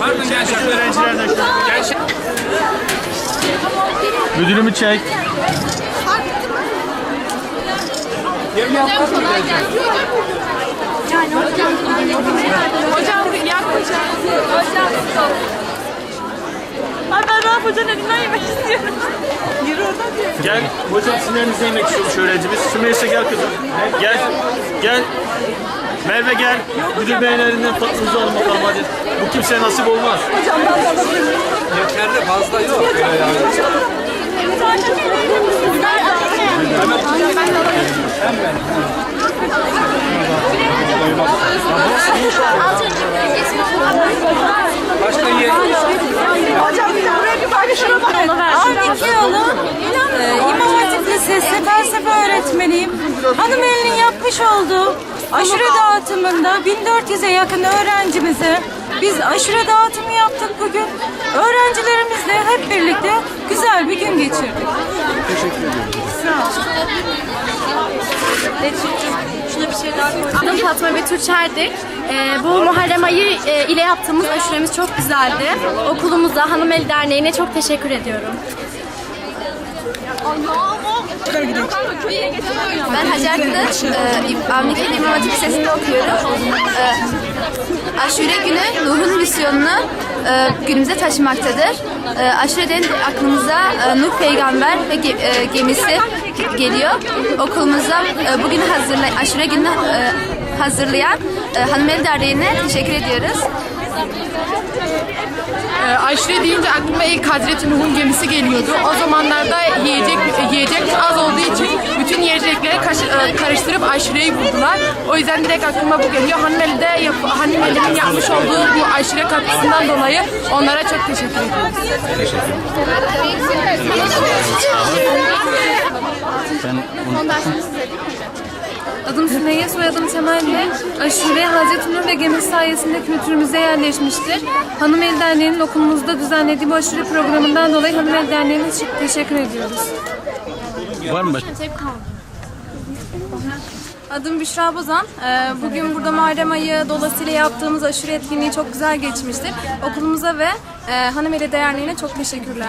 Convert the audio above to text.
Pardon gençler. Öğrencilerden şöyle. Gençler. Müdürümü çek. Hocam yak hocam. Hocam. Ay ben Rauf Hoca'nın elinden yemek istiyorum. Yürü oradan diyor. Gel. Hocam elinizde yemek istiyormuş öğrencimiz. Sümeyse gel kızım. Gel. Gel. Merve gel. Müdür beyin elinden tatlınızı alın bakalım hadi. Kimseye nasip olmaz. Yeterli fazla yok. Başka yer. Hocam bir de buraya bir bak şuna bak. Avnikoğlu, e, İmam Hatip Lisesi felsefe öğretmeniyim. Hanımeli'nin yapmış olduğu aşure dağıtımında 1400'e yakın öğrencimize biz aşure dağıtımı yaptık bugün. Öğrencilerimizle hep birlikte güzel bir gün geçirdik. Şuna bir şey daha. Adım Fatma Betül Çerdik. Ee, bu Muharrem ayı e, ile yaptığımız aşuremiz çok güzeldi. Okulumuza, Hanımeli Derneği'ne çok teşekkür ediyorum. Ben Hacer Kılıç, e, Avni Kendi İmam Lisesi'nde okuyorum. E, aşure günü Nuh'un misyonunu e, günümüze taşımaktadır. E, aşure denince aklımıza e, Nuh peygamber ve e, gemisi geliyor. Okulumuza bugün hazırlayan, aşure gününü e, hazırlayan e, Hanımeli Derneği'ne teşekkür ediyoruz. Ee, aşure deyince aklıma ilk Hazreti Nuh'un gemisi geliyordu. O zamanlarda yiyecek yiyecek az olduğu için bütün yiyecekleri kaş- e, karıştırıp aşureyi buldular. O yüzden direkt aklıma bu geliyor. Hanımeli'de yap Hanımeli'nin yapmış olduğu bu aşure katkısından dolayı onlara çok teşekkür ediyoruz. Adım Sümeyye, soyadım Temelli. Aşure Hazreti Nur ve gemisi sayesinde kültürümüze yerleşmiştir. Hanımeli Derneği'nin okulumuzda düzenlediği bu aşure programından dolayı Hanımeli Derneği'ne çok teşekkür ediyoruz. Var mı başka? Adım Büşra Bozan. Ee, Bugün burada Muharrem ayı dolayısıyla yaptığımız aşure etkinliği çok güzel geçmiştir. Okulumuza ve e, Hanımeli Derneği'ne çok teşekkürler.